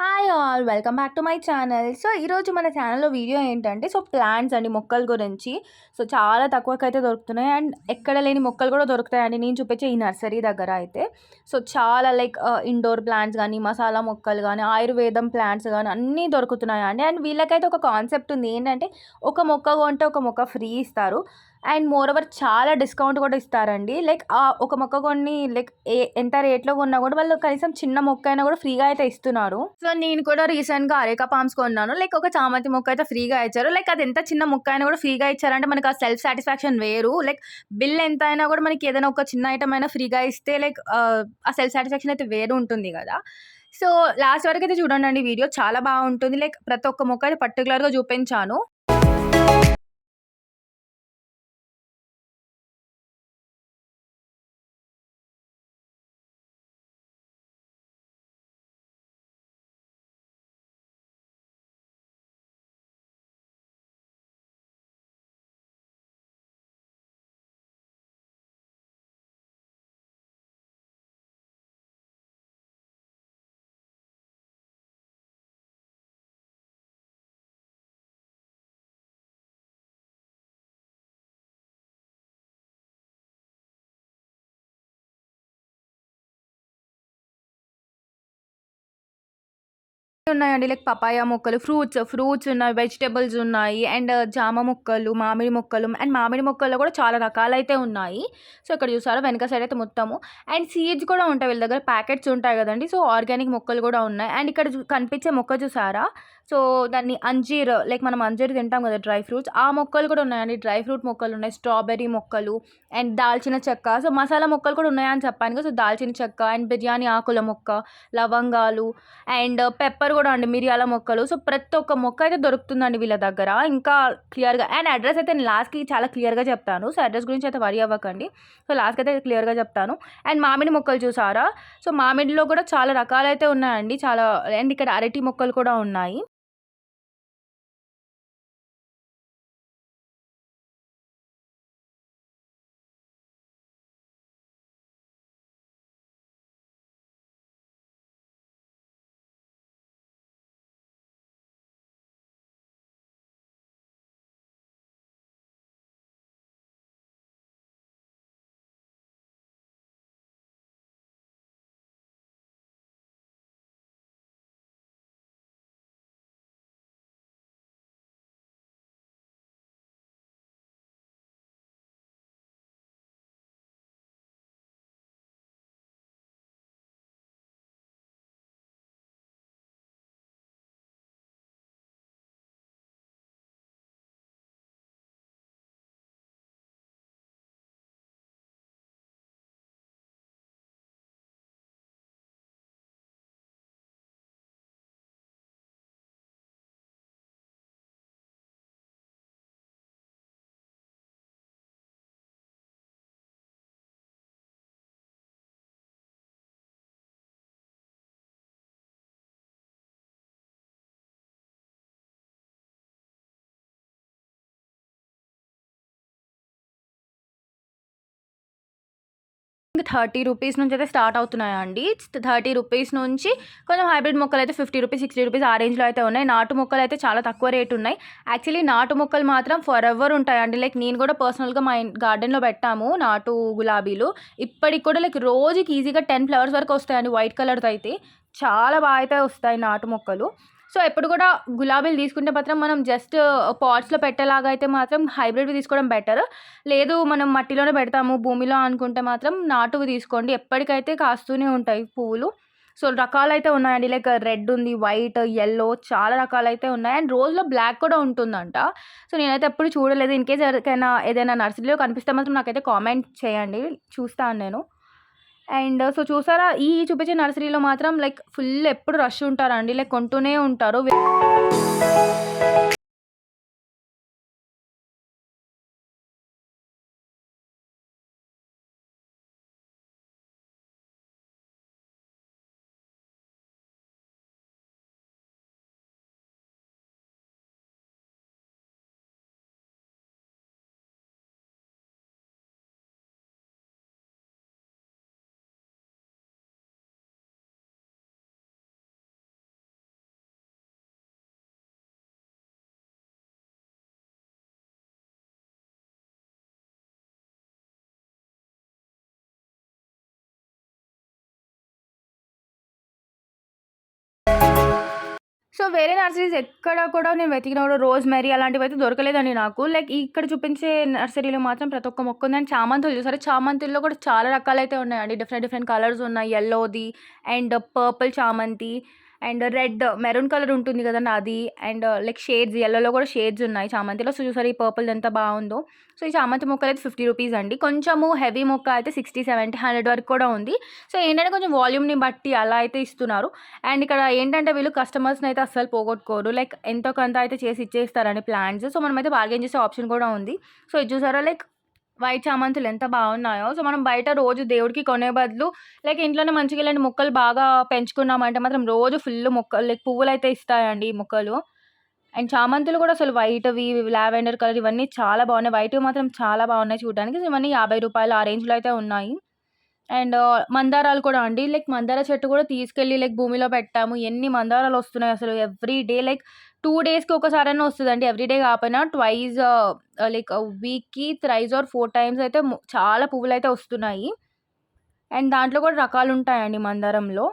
Hi all welcome back to my channel so ఈరోజు మన ఛానల్లో వీడియో ఏంటంటే సో ప్లాంట్స్ అండి మొక్కల గురించి. సో చాలా తక్కువకైతే దొరుకుతున్నాయి. అండ్ ఎక్కడ లేని మొక్కలు కూడా దొరుకుతాయండి. నేను చూపించే ఈ నర్సరీ దగ్గర అయితే. సో చాలా లైక్ ఇండోర్ ప్లాంట్స్ కానీ మసాలా మొక్కలు కానీ ఆయుర్వేదం ప్లాంట్స్ కానీ అన్నీ దొరుకుతున్నాయి అండి అండ్ వీళ్ళకైతే ఒక కాన్సెప్ట్ ఉంది. ఏంటంటే ఒక మొక్క కొంటే ఒక మొక్క ఫ్రీ ఇస్తారు. అండ్ మోర్ ఓవర్ చాలా డిస్కౌంట్ కూడా ఇస్తారండి. లైక్ ఒక మొక్క కొన్ని లైక్ ఏ ఎంత రేట్లో కొన్నా కూడా వాళ్ళు కనీసం చిన్న మొక్క అయినా కూడా ఫ్రీగా అయితే ఇస్తున్నారు. సో నేను కూడా రీసెంట్గా అరేకా పామ్స్ కొన్నాను. లైక్ ఒక చామంతి మొక్క అయితే ఫ్రీగా ఇచ్చారు. లైక్ అది ఎంత చిన్న మొక్క అయినా కూడా ఫ్రీగా ఇచ్చారంటే మనకి ఆ సెల్ఫ్ సాటిస్ఫాక్షన్ వేరు. లైక్ బిల్ ఎంత అయినా కూడా మనకి ఏదైనా ఒక చిన్న ఐటమ్ అయినా ఫ్రీగా ఇస్తే లైక్ ఆ సెల్ఫ్ సాటిస్ఫాక్షన్ అయితే వేరు ఉంటుంది కదా. సో లాస్ట్ వరకు అయితే చూడండి వీడియో. చాలా బాగుంటుంది. లైక్ ప్రతి ఒక్క మొక్క అయితే పర్టికులర్గా చూపించాను. ఉన్నాయండి. లైక్ పపాయ మొక్కలు ఫ్రూట్స్ ఫ్రూట్స్ ఉన్నాయి వెజిటేబుల్స్ ఉన్నాయి అండ్ uh, జామ మొక్కలు మామిడి మొక్కలు అండ్ మామిడి మొక్కల్లో కూడా చాలా రకాలైతే ఉన్నాయి. సో ఇక్కడ చూసారా వెనక సైడ్ అయితే మొత్తము. అండ్ సీడ్స్ కూడా ఉంటాయి వీళ్ళ దగ్గర ప్యాకెట్స్ ఉంటాయి కదండి. సో ఆర్గానిక్ మొక్కలు కూడా ఉన్నాయి. అండ్ ఇక్కడ కనిపించే మొక్క చూసారా? సో దాన్ని అంజీర్ లైక్ మనం అంజీర్ తింటాం కదా డ్రై ఫ్రూట్స్. ఆ మొక్కలు కూడా ఉన్నాయండి. డ్రై ఫ్రూట్ మొక్కలు ఉన్నాయి స్ట్రాబెర్రీ మొక్కలు అండ్ దాల్చిన చెక్క. సో మసాలా మొక్కలు కూడా ఉన్నాయని చెప్పాను కదా సో దాల్చిన చెక్క అండ్ బిర్యానీ ఆకుల మొక్క లవంగాలు అండ్ పెప్పర్ కూడా అండి మిరియాల మొక్కలు. సో ప్రతి ఒక్క మొక్క అయితే దొరుకుతుందండి వీళ్ళ దగ్గర. ఇంకా క్లియర్గా అండ్ అడ్రస్ అయితే నేను లాస్ట్కి చాలా క్లియర్గా చెప్తాను. సో అడ్రస్ గురించి అయితే వరి అవ్వకండి. సో లాస్ట్కి అయితే క్లియర్గా చెప్తాను. అండ్ మామిడి మొక్కలు చూసారా? సో మామిడిలో కూడా చాలా రకాలైతే ఉన్నాయండి. చాలా అండ్ ఇక్కడ అరటి మొక్కలు కూడా ఉన్నాయి. థర్టీ రూపీస్ నుంచి అయితే స్టార్ట్ అవుతున్నాయండి. థర్టీ రూపీస్ నుంచి కొంచెం హైబ్రిడ్ మొక్కలు అయితే ఫిఫ్టీ రూపీస్ సిక్స్టీ రూపీస్ ఆ రేంజ్లో అయితే ఉన్నాయి. నాటు మొక్కలు అయితే చాలా తక్కువ రేట్ ఉన్నాయి. యాక్చువల్లీ నాటు మొక్కలు మాత్రం ఫర్ ఎవర్ ఉంటాయండి. లైక్ నేను కూడా పర్సనల్గా మా గార్డెన్లో పెట్టాము నాటు గులాబీలు. ఇప్పటికి కూడా లైక్ రోజుకి ఈజీగా టెన్ ఫ్లవర్స్ వరకు వస్తాయండి వైట్ కలర్తో అయితే. చాలా బాగా అయితే వస్తాయి నాటు మొక్కలు. సో ఎప్పుడు కూడా గులాబీలు తీసుకుంటే మాత్రం మనం జస్ట్ పాట్స్లో uh, పెట్టేలాగా అయితే మాత్రం హైబ్రిడ్వి తీసుకోవడం బెటర్ లేదు మనం మట్టిలోనే పెడతాము భూమిలో అనుకుంటే మాత్రం నాటువి తీసుకోండి. ఎప్పటికైతే కాస్తూనే ఉంటాయి పువ్వులు సో రకాలైతే ఉన్నాయండి. లైక్ రెడ్ ఉంది వైట్ ఎల్లో చాలా రకాలైతే ఉన్నాయి. అండ్ రోజులో బ్లాక్ కూడా ఉంటుందంట. సో నేనైతే ఎప్పుడు చూడలేదు. ఇన్ కేస్ ఎవరికైనా ఏదైనా నర్సరీలో కనిపిస్తే మాత్రం నాకైతే కామెంట్ చేయండి. చూస్తాను నేను. అండ్ సో చూసారా ఈ చూపించే నర్సరీలో మాత్రం లైక్ ఫుల్ ఎప్పుడు రష్ ఉంటారండి. లైక్ కొంటూనే ఉంటారు. సో వేరే నర్సరీస్ ఎక్కడ కూడా నేను వెతికిన కూడా రోజ్ మెరీ అలాంటివి అయితే దొరకలేదండి నాకు. లైక్ ఇక్కడ చూపించే నర్సరీలో మాత్రం ప్రతి ఒక్క మొక్క ఉందని అండ్ చామంతులు చూసారు? చామంతుల్లో కూడా చాలా రకాలైతే ఉన్నాయండి. డిఫరెంట్ డిఫరెంట్ కలర్స్ ఉన్నాయి. ఎల్లోది అండ్ పర్పుల్ చామంతి. అండ్ రెడ్ మెరూన్ కలర్ ఉంటుంది కదండి అది అండ్ లైక్ షేడ్స్ ఎల్లోలో కూడా షేడ్స్ ఉన్నాయి. చామంతిలో సో చూసారు ఈ పర్పుల్ ఎంత బాగుందో. సో ఈ చామంతి మొక్కలు అయితే ఫిఫ్టీ రూపీస్ అండి. కొంచెము హెవీ మొక్క అయితే సిక్స్టీ సెవెంటీ హండ్రెడ్ వరకు కూడా ఉంది. సో ఏంటంటే కొంచెం వాల్యూమ్ని బట్టి అలా అయితే ఇస్తున్నారు. అండ్ ఇక్కడ ఏంటంటే వీళ్ళు కస్టమర్స్ని అయితే అస్సలు పోగొట్టుకోరు. లైక్ ఎంతో కొంత అయితే చేసి ఇచ్చేస్తారండి ప్లాన్స్ సో మనమైతే బార్గెన్ చేసే ఆప్షన్ కూడా ఉంది. సో ఇది చూసారా? లైక్ వైట్ చామంతులు ఎంత బాగున్నాయో. సో మనం బయట రోజు దేవుడికి కొనే బదులు లైక్ ఇంట్లోనే మంచిగా ఇలాంటి మొక్కలు బాగా పెంచుకున్నామంటే మాత్రం రోజు ఫుల్ మొక్కలు లైక్ పువ్వులు అయితే ఇస్తాయండి ఈ మొక్కలు. అండ్ చామంతులు కూడా అసలు వైట్వి లావెండర్ కలర్ ఇవన్నీ చాలా బాగున్నాయి. వైట్వి మాత్రం చాలా బాగున్నాయి చూడడానికి. ఇవన్నీ యాభై రూపాయలు ఆ రేంజ్లో అయితే ఉన్నాయి. అండ్ మందారాలు కూడా అండి. లైక్ మందార చెట్టు కూడా తీసుకెళ్ళి లైక్ భూమిలో పెట్టాము. ఎన్ని మందారాలు వస్తున్నాయి అసలు ఎవ్రీ డే. లైక్ టూ డేస్కి ఒకసారైనా వస్తుందండి. ఎవ్రీ డే కాకపోయినా ట్వైజ్ లైక్ వీక్కి త్రైజ్ ఆర్ ఫోర్ టైమ్స్ అయితే చాలా పువ్వులు అయితే వస్తున్నాయి. అండ్ దాంట్లో కూడా రకాలు ఉంటాయండి మందారంలో.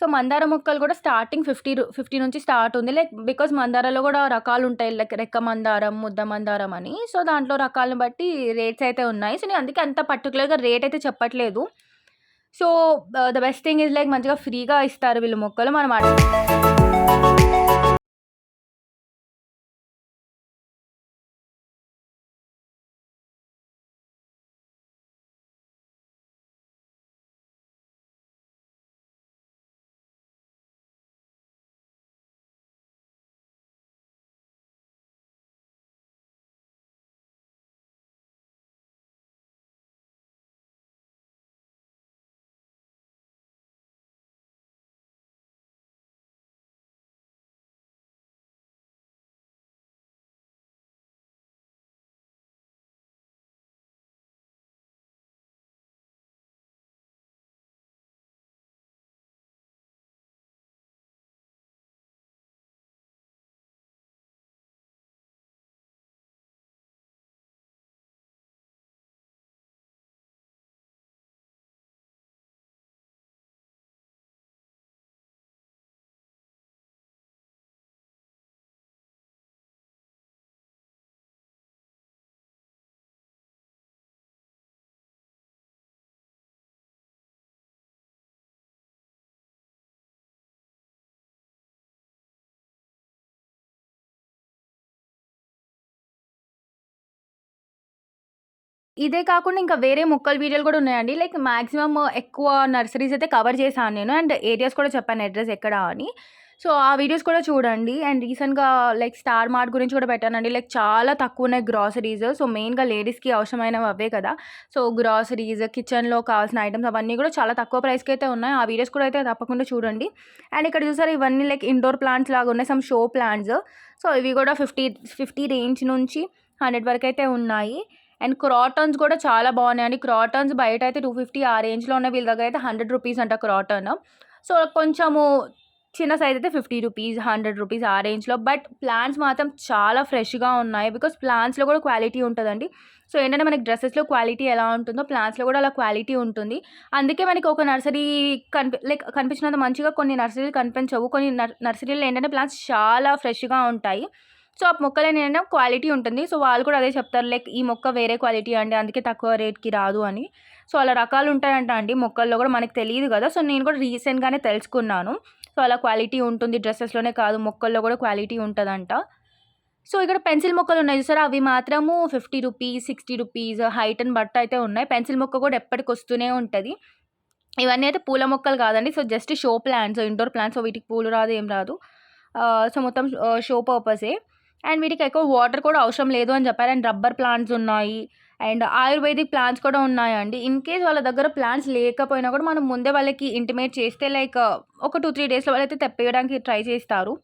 సో మందార మొక్కలు కూడా స్టార్టింగ్ ఫిఫ్టీ ఫిఫ్టీ నుంచి స్టార్ట్ ఉంది. లైక్ బికాస్ మందారాలో కూడా రకాలు ఉంటాయి లైక్ రెక్క మందారం ముద్ద మందారం అని. సో దాంట్లో రకాలను బట్టి రేట్స్ అయితే ఉన్నాయి. సో నేను అందుకే అంత పర్టికులర్గా రేట్ అయితే చెప్పట్లేదు. So the best thing is like మంచిగా ఫ్రీగా ఇస్తారు వీళ్ళు మొక్కలు. మనం ఇదే కాకుండా ఇంకా వేరే మొక్కల వీడియోలు కూడా ఉన్నాయండి. లైక్ మ్యాక్సిమమ్ ఎక్కువ నర్సరీస్ అయితే కవర్ చేశాను నేను. అండ్ ఏరియాస్ కూడా చెప్పాను అడ్రస్ ఎక్కడ అని. సో ఆ వీడియోస్ కూడా చూడండి. అండ్ రీసెంట్గా లైక్ స్టార్ మార్ట్ గురించి కూడా పెట్టానండి. లైక్ చాలా తక్కువ ఉన్నాయి గ్రాసరీస్. సో మెయిన్గా లేడీస్కి అవసరమైనవి అవే కదా. సో గ్రాసరీస్ కిచెన్లో కావాల్సిన ఐటమ్స్ అవన్నీ కూడా చాలా తక్కువ ప్రైస్కి అయితే ఉన్నాయి. ఆ వీడియోస్ కూడా అయితే తప్పకుండా చూడండి. అండ్ ఇక్కడ చూసారు ఇవన్నీ లైక్ ఇండోర్ ప్లాంట్స్ లాగా ఉన్నాయి. Some show plants. సో ఇవి కూడా ఫిఫ్టీ ఫిఫ్టీ రేంజ్ నుంచి హండ్రెడ్ వరకు అయితే ఉన్నాయి. అండ్ క్రాటన్స్ కూడా చాలా బాగున్నాయండి. క్రాటన్స్ బయట అయితే టూ ఫిఫ్టీ ఆ రేంజ్లో ఉన్న వీళ్ళ దగ్గర అయితే హండ్రెడ్ రూపీస్ అంట క్రాటన్. సో కొంచెము చిన్న సైజ్ అయితే ఫిఫ్టీ రూపీస్ హండ్రెడ్ రూపీస్ ఆ రేంజ్లో. బట్ ప్లాంట్స్ మాత్రం చాలా ఫ్రెష్గా ఉన్నాయి. బికాస్ ప్లాంట్స్లో కూడా క్వాలిటీ ఉంటుందండి. సో ఏంటంటే మనకి డ్రెస్సెస్లో క్వాలిటీ ఎలా ఉంటుందో ప్లాంట్స్లో కూడా అలా క్వాలిటీ ఉంటుంది. అందుకే మనకి ఒక నర్సరీ కనిపి లైక్ కనిపించినంత మంచిగా కొన్ని నర్సరీలు కనిపించవు. కొన్ని నర్ నర్సరీలో ఏంటంటే ప్లాంట్స్ చాలా ఫ్రెష్గా ఉంటాయి. సో ఆ మొక్కలు ఏంటంటే క్వాలిటీ ఉంటుంది. సో వాళ్ళు కూడా అదే చెప్తారు. లైక్ ఈ మొక్క వేరే క్వాలిటీ అండి. అందుకే తక్కువ రేట్కి రాదు అని. సో అలా రకాలు ఉంటాయంట అండి. మొక్కల్లో కూడా మనకు తెలియదు కదా. సో నేను కూడా రీసెంట్గానే తెలుసుకున్నాను. సో అలా క్వాలిటీ ఉంటుంది. డ్రెస్సెస్లోనే కాదు. మొక్కల్లో కూడా క్వాలిటీ ఉంటుందంట. సో ఇక్కడ పెన్సిల్ మొక్కలు ఉన్నాయి చూసారా? అవి మాత్రము fifty rupees sixty rupees height and బట్ట అయితే ఉన్నాయి. పెన్సిల్ మొక్క కూడా ఎప్పటికి వస్తూనే ఉంటుంది. ఇవన్నీ అయితే పూల మొక్కలు కాదండి. So just show plants indoor plants. So వీటికి పూలు రాదు ఏం రాదు. సో మొత్తం షో పర్పసే అండ్ వీటికి ఎక్కువ వాటర్ కూడా అవసరం లేదు అని చెప్పారు. అండ్ రబ్బర్ ప్లాంట్స్ ఉన్నాయి. అండ్ ఆయుర్వేదిక్ ప్లాంట్స్ కూడా ఉన్నాయండి. ఇన్ కేస్ వాళ్ళ దగ్గర ప్లాంట్స్ లేకపోయినా కూడా మనం ముందే వాళ్ళకి ఇంటిమేట్ చేస్తే లైక్ ఒక టూ త్రీ డేస్లో వాళ్ళైతే తెప్పేయడానికి ట్రై చేస్తారు.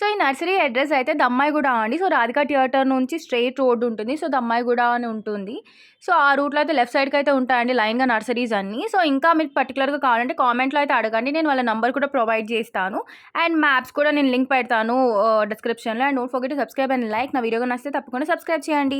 సో ఈ నర్సరీ అడ్రస్ అయితే దమ్మాయిగూడ అండి. సో రాధికా థియేటర్ నుంచి స్ట్రైట్ రోడ్ ఉంటుంది. సో దమ్మాయిగూడ అని ఉంటుంది. సో ఆ రూట్లో అయితే లెఫ్ట్ సైడ్కి అయితే ఉంటాయండి లైన్గా నర్సరీస్ అన్నీ. సో ఇంకా మీకు పర్టికులర్గా కావాలంటే కామెంట్లో అయితే అడగండి. నేను వాళ్ళ నెంబర్ కూడా ప్రొవైడ్ చేస్తాను. అండ్ మ్యాప్స్ కూడా నేను లింక్ పెడతాను డిస్క్రిప్షన్లో. And don't forget subscribe and like. నా వీడియో నచ్చితే తప్పకుండా సబ్స్క్రైబ్ చేయండి.